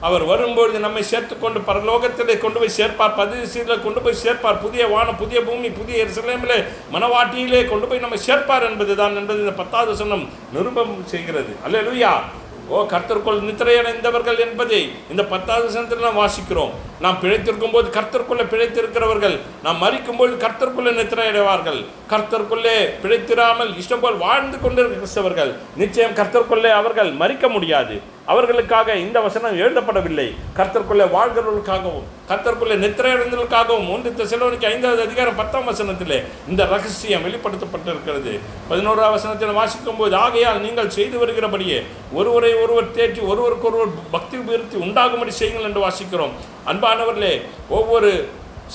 அவர் வரும்பொழுது நம்மை சேர்த்து கொண்டு பரலோகத்தில் கொண்டு போய் சேர்ப்பார் பரதேசியில் கொண்டு போய் சேர்ப்பார். புதிய வானம் புதிய பூமி புதிய எருசலேமிலே மனவாட்டியிலே கொண்டு போய் நம்மை சேர்ப்பார் என்பதுதான் என்பது இந்த பத்தாவது வசனம் நிருபம் செய்கிறது. அல்ல லூயா ஓ கர்த்தருக்குள் நித்திரையடைந்தவர்கள் என்பதை இந்த பத்தாவது வசனத்தில் நாம் வாசிக்கிறோம். நாம் பிழைத்திருக்கும் போது கர்த்தருக்குள்ளே பிழைத்திருக்கிறவர்கள் நாம் மறிக்கும்போது கர்த்தருக்குள்ளே நித்திரையடைவார்கள். கர்த்தருக்குள்ளே பிழைத்திராமல் இஷ்டம் போல் வாழ்ந்து கொண்டிருக்கிறவர்கள் நிச்சயம் கர்த்தருக்குள்ளே அவர்கள் மறிக்க முடியாது. அவர்களுக்காக இந்த வசனம் எழுதப்படவில்லை. கர்த்தர்க்குள்ளே வாழ்கிறவர்களுக்காகவும் கர்த்தர்க்குள்ளே நித்திரையடைந்தவர்களுக்காகவும் ஒன்று செல்வனுக்கு ஐந்தாவது அதிகாரம் பத்தாம் வசனத்திலே இந்த ரகசியம் வெளிப்படுத்தப்பட்டிருக்கிறது. பதினோராம் வசனத்தில் வாசிக்கும் போது ஆகையால் நீங்கள் செய்து வருகிறபடியே ஒருவரை ஒருவர் தேற்றி ஒருவருக்கொருவர் பக்தி உயர்த்தி உண்டாகும்படி செய்யுங்கள் என்று வாசிக்கிறோம். அன்பானவர்களே ஒவ்வொரு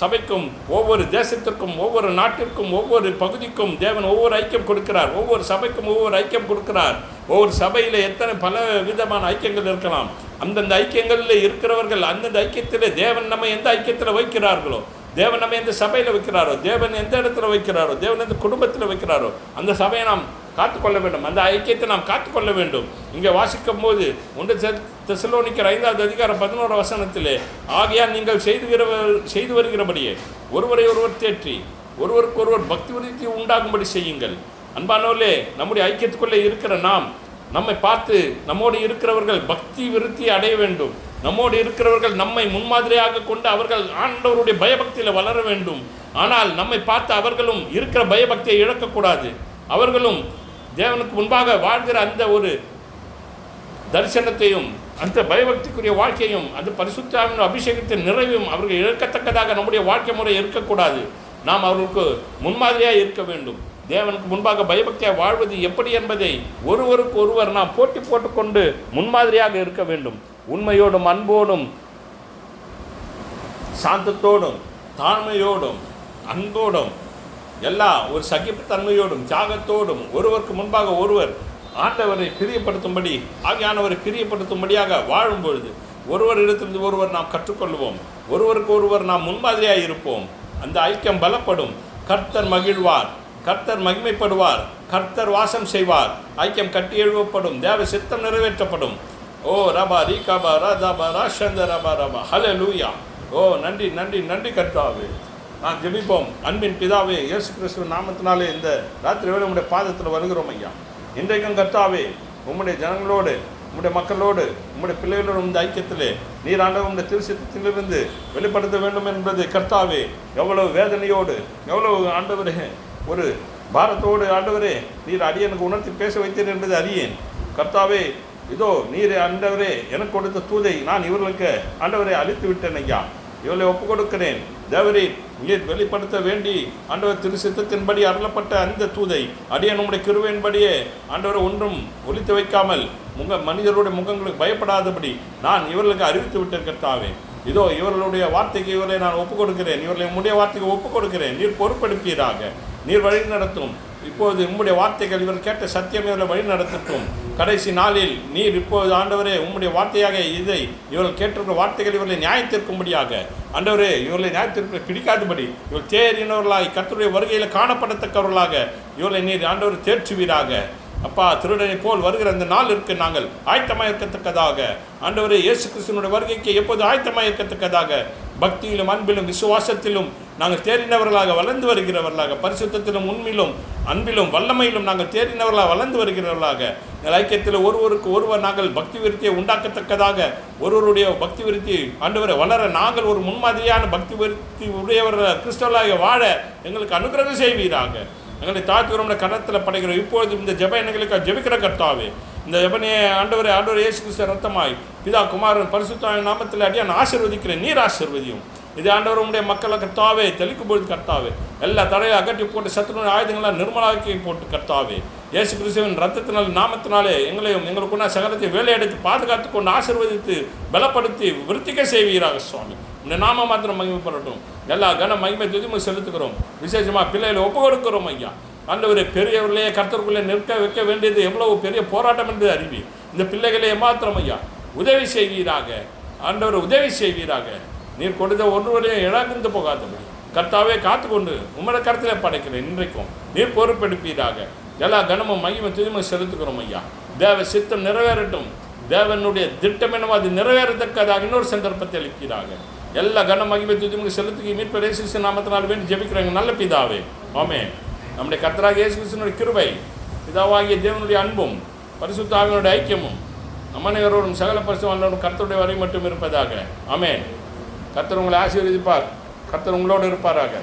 சபைக்கும் ஒவ்வொரு தேசத்திற்கும் ஒவ்வொரு நாட்டிற்கும் ஒவ்வொரு பகுதிக்கும் தேவன் ஒவ்வொரு ஐக்கியம் கொடுக்கிறார். ஒவ்வொரு சபைக்கும் ஒவ்வொரு ஐக்கியம் கொடுக்கிறார். ஒவ்வொரு சபையில் எத்தனை பல விதமான ஐக்கியங்கள் இருக்கலாம். அந்தந்த ஐக்கியங்களில் இருக்கிறவர்கள் அந்தந்த ஐக்கியத்தில் தேவன் நம்ம எந்த ஐக்கியத்தில் வைக்கிறார்களோ தேவன் நம்ம எந்த சபையில் வைக்கிறாரோ தேவன் எந்த இடத்துல வைக்கிறாரோ தேவன் எந்த குடும்பத்தில் வைக்கிறாரோ அந்த சபையை நாம் காத்துக்கொள்ள வேண்டும் அந்த ஐக்கியத்தை நாம் காத்துக்கொள்ள வேண்டும் இங்கே வாசிக்கும் போது ஒன்று தெசலோனிக்கர் ஐந்தாவது அதிகாரம் பதினோரு வசனத்திலே ஆகையால் நீங்கள் செய்து செய்து வருகிறபடியே ஒருவரை ஒருவர் தேற்றி ஒருவருக்கொருவர் பக்தி விருத்தி உண்டாகும்படி செய்யுங்கள். அன்பானவர்களே நம்முடைய ஐக்கியத்துக்குள்ளே இருக்கிற நாம் நம்மை பார்த்து நம்மோடு இருக்கிறவர்கள் பக்தி விருத்தி அடைய வேண்டும். நம்மோடு இருக்கிறவர்கள் நம்மை முன்மாதிரியாக கொண்டு அவர்கள் ஆண்டவருடைய பயபக்தியில் வளர வேண்டும். ஆனால் நம்மை பார்த்து அவர்களும் இருக்கிற பயபக்தியை இழக்கக்கூடாது. அவர்களும் தேவனுக்கு முன்பாக வாழ்கிற அந்த ஒரு தரிசனத்தையும் அந்த பயபக்திக்குரிய வாழ்க்கையும் அந்த பரிசுத்தாவின் அபிஷேகத்தின் நிறைவும் அவர்கள் இழக்கத்தக்கதாக நம்முடைய வாழ்க்கை முறை இருக்கக்கூடாது. நாம் அவர்களுக்கு முன்மாதிரியாக இருக்க வேண்டும். தேவனுக்கு முன்பாக பயபக்தியாக வாழ்வது எப்படி என்பதை ஒருவருக்கு ஒருவர் நாம் போட்டி போட்டுக்கொண்டு முன்மாதிரியாக இருக்க வேண்டும். உண்மையோடும் அன்போடும் சாந்தத்தோடும் தாழ்மையோடும் அன்போடும் எல்லா ஒரு சகிப்புத்தன்மையோடும் தியாகத்தோடும் ஒருவருக்கு முன்பாக ஒருவர் ஆண்டவரை பிரியப்படுத்தும்படி ஆகியானவரை பிரியப்படுத்தும்படியாக வாழும் பொழுது ஒருவர் இடத்திலிருந்து ஒருவர் நாம் கற்றுக்கொள்வோம். ஒருவருக்கு ஒருவர் நாம் முன்மாதிரியாக இருப்போம். அந்த ஐக்கியம் பலப்படும். கர்த்தர் மகிழ்வார். கர்த்தர் மகிமைப்படுவார். கர்த்தர் வாசம் செய்வார். ஐக்கியம் கட்டி எழுவப்படும் தேவ சித்தம் நிறைவேற்றப்படும். ஓ ரபா ரீ கபா ரபா ராஷந்த ரபா. ரபா ஹலே லூயா ஓ நன்றி நன்றி நன்றி கர்த்தாவே. நான் ஜெபிப்போம். அன்பின் பிதாவே இயேசு கிறிஸ்துவ நாமத்தினாலே இந்த ராத்திரி வேலை உங்களுடைய பாதத்தில் வருகிறோம் ஐயா. இன்றைக்கும் கர்த்தாவே உம்முடைய ஜனங்களோடு உம்முடைய மக்களோடு உம்முடைய பிள்ளைகளோடு இந்த ஐக்கியத்திலே நீர் ஆண்டவர் உம்முடைய திருச்சித்திலிருந்து வெளிப்படுத்த வேண்டும் என்பது கர்த்தாவே எவ்வளவு வேதனையோடு எவ்வளவு ஆண்டவரே ஒரு பாரத்தோடு ஆண்டவரே நீர் அடியனுக்கு உணர்த்தி பேச வைத்தீர் என்பது அறியேன். கர்த்தாவே இதோ நீர் ஆண்டவரே எனக்கு கொடுத்த தூதை நான் இவர்களுக்கு ஆண்டவரை அழித்து விட்டேன் ஐயா. இவளை ஒப்புக் கொடுக்கிறேன் தேவரே நீர் வெளிப்படுத்த வேண்டி ஆண்டவர் திரு சித்தத்தின்படி அருளப்பட்ட அந்த தூதை அடிய நம்முடைய கிருவையின்படியே ஆண்டவரை ஒன்றும் ஒழித்து வைக்காமல் முக மனிதருடைய முகங்களுக்கு பயப்படாதபடி நான் இவர்களுக்கு அறிவித்து விட்டிருக்கத்தாவே இதோ இவர்களுடைய வார்த்தைக்கு இவர்களை நான் ஒப்புக் கொடுக்கிறேன் இவர்களை முடிய வார்த்தைக்கு ஒப்புக் கொடுக்கிறேன் நீர் பொறுப்பெடுப்பீராக. நீர் வழி நடத்தும். இப்போது உம்முடைய வார்த்தைகள் இவர் கேட்ட சத்தியம் இவர்களை வழி நடத்தட்டும் கடைசி நாளில் நீர் இப்போது ஆண்டவரே உம்முடைய வார்த்தையாக இதை இவர்கள் கேட்டிருக்கிற வார்த்தைகள் இவர்களை நியாயத்திற்கும்படியாக. ஆண்டவரே இவர்களை நியாயத்திற்கு பிடிக்காதபடி இவர் தேறினவர்களாய் கத்தருடைய வருகையில் காணப்படத்தக்கவர்களாக இவர்களை நீர் ஆண்டவர் தேற்றுவீராக. அப்பா திருடனை போல் வருகிற அந்த நாள் இருக்கு நாங்கள் ஆயத்தமாக இருக்கத்தக்கதாக ஆண்டவரே இயேசு கிருஷ்ணனுடைய வருகைக்கு எப்போது ஆயத்தமாக இருக்கத்தக்கதாக பக்தியிலும் அன்பிலும் விசுவாசத்திலும் நாங்கள் தேறினவர்களாக வளர்ந்து வருகிறவர்களாக பரிசுத்தத்திலும் உண்மையிலும் அன்பிலும் வல்லமையிலும் நாங்கள் தேறினவர்களாக வளர்ந்து வருகிறவர்களாக எங்கள் ஐக்கியத்தில் ஒருவருக்கு ஒருவர் நாங்கள் பக்தி விருத்தியை உண்டாக்கத்தக்கதாக ஒருவருடைய பக்தி விருத்தி ஆண்டவரை வளர நாங்கள் ஒரு முன்மாதிரியான பக்தி விருத்தி உடையவர்கள் கிறிஸ்தவர்களாக வாழ எங்களுக்கு அனுகிரகம் செய்வீராக. எங்களை தாழ்த்துகிறோம் கரத்தில் படைகிறோம் இப்பொழுது இந்த ஜெப எங்களுக்கு ஜெபிக்கிற கர்த்தாவே இந்த ஜெபனையை ஆண்டவர் ஆண்டவர் இயேசு கிறிஸ்து ரத்தமாய் பிதா குமாரன் பரிசுத்தாய் நாமத்தில் அடியா நான் நீர் ஆசிர்வதியும். இது ஆண்டவர் உடைய மக்களை கர்த்தாவே தெளிக்கும் பொழுது கர்த்தாவே. எல்லா தடையை அகற்றி போட்டு சத்துருடைய ஆயுதங்களை நிர்மலாக்கி போட்டு கர்த்தாவே. இயேசு கிறிஸ்துவின் ரத்தத்தினால் நாமத்தினாலே எங்களையும் எங்களுக்குள்ள சகலத்தை வேலையெடுத்து பாதுகாத்து கொண்டு ஆசீர்வதித்து பலப்படுத்தி விருத்திக்க செய்வீராக சுவாமி. இந்த நாம மாத்திரம் மகிமைப்படட்டும். எல்லா கன மகிமை துதிமை செலுத்துக்கிறோம் விசேஷமாக பிள்ளைகளை ஒப்பு கொடுக்கிறோம் ஐயா. ஆண்டவரே பெரியவர்களே கர்த்தருக்குள்ளே நிற்க வைக்க வேண்டியது எவ்வளவு பெரிய போராட்டம் என்று அறிவி. இந்த பிள்ளைகளே மாத்திரம் ஐயா. உதவி செய்வீராக. ஆண்டவர் உதவி செய்வீராக. நீர் கொடுத்த ஒருவரையும் இழந்து போகாதபடி. கர்த்தாவே காத்துக்கொண்டு உம்மோட கருத்தில் படைக்கிறேன். இன்றைக்கும் நீர் பொறுப்பெடுப்பீராக. எல்லா கனமும் மகிமை துதிமை செலுத்துக்கிறோம் ஐயா. தேவ சித்தம் நிறைவேறட்டும். தேவனுடைய திட்டம் என்னவோ அது நிறைவேறத்தக்கதாக இன்னொரு சந்தர்ப்பத்தை அளிக்கிறாங்க எல்லா கன மகிமை துதிமுக செலுத்துக்கு மீட்பு இயேசு நாமத்தினால் வேண்டி ஜெபிக்கிறாங்க நல்ல பிதாவே. ஆமே நம்முடைய கர்த்தராக இயேசு கிறிஸ்துவனுடைய கிருபை பிதாவாகிய தேவனுடைய அன்பும் பரிசுத்தாவினுடைய ஐக்கியமும் அம்மனைவரோடும் சகல பரிசுவானோடும் கர்த்தருடைய வரை மட்டும் இருப்பதாக. அமேன் கர்த்தர் உங்களை ஆசீர்வதிப்பார். கர்த்தர் உங்களோடு இருப்பாராக.